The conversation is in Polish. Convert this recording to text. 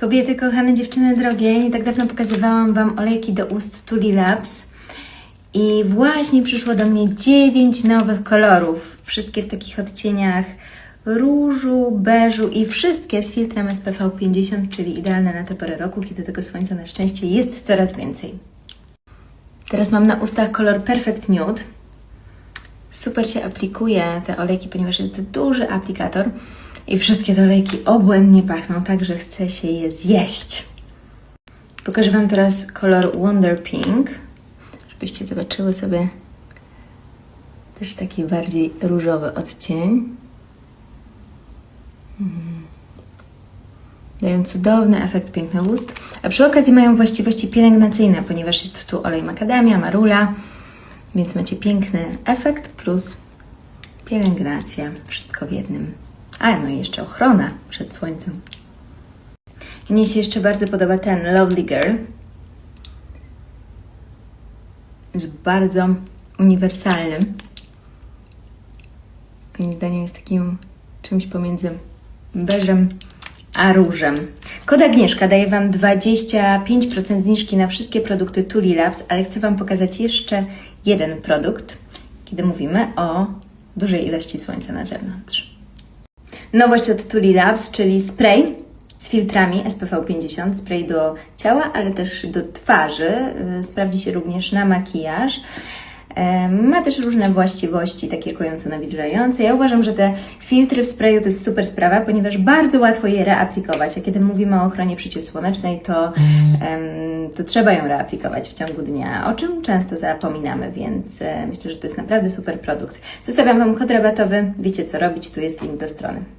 Kobiety, kochane dziewczyny drogie, nie tak dawno pokazywałam Wam olejki do ust Tuli Labs i właśnie przyszło do mnie 9 nowych kolorów. Wszystkie w takich odcieniach różu, beżu i wszystkie z filtrem SPV 50, czyli idealne na tę porę roku, kiedy tego słońca na szczęście jest coraz więcej. Teraz mam na ustach kolor Perfect Nude. Super się aplikuje te olejki, ponieważ jest duży aplikator i wszystkie te olejki obłędnie pachną, tak że chce się je zjeść. Pokażę Wam teraz kolor Wonder Pink, żebyście zobaczyły sobie też taki bardziej różowy odcień. Mhm. Dają cudowny efekt piękny ust, a przy okazji mają właściwości pielęgnacyjne, ponieważ jest tu olej makadamia, marula, więc macie piękny efekt plus pielęgnacja, wszystko w jednym. A, no i jeszcze ochrona przed słońcem. Mnie się jeszcze bardzo podoba ten Lovely Girl. Jest bardzo uniwersalny. Moim zdaniem jest takim czymś pomiędzy beżem a różem. Kod Agnieszka daje Wam 25% zniżki na wszystkie produkty Tuli Labs, ale chcę Wam pokazać jeszcze jeden produkt, kiedy mówimy o dużej ilości słońca na zewnątrz. Nowość od Tuli Labs, czyli spray z filtrami SPV 50, spray do ciała, ale też do twarzy. Yy, Sprawdzi się również na makijaż. Em, Ma też różne właściwości, takie kojąco nawilżające. Ja uważam, że te filtry w sprayu to jest super sprawa, ponieważ bardzo łatwo je reaplikować. A kiedy mówimy o ochronie przeciwsłonecznej, to, to trzeba ją reaplikować w ciągu dnia, o czym często zapominamy, więc e, myślę, że to jest naprawdę super produkt. Zostawiam Wam kod rabatowy, wiecie co robić, tu jest link do strony.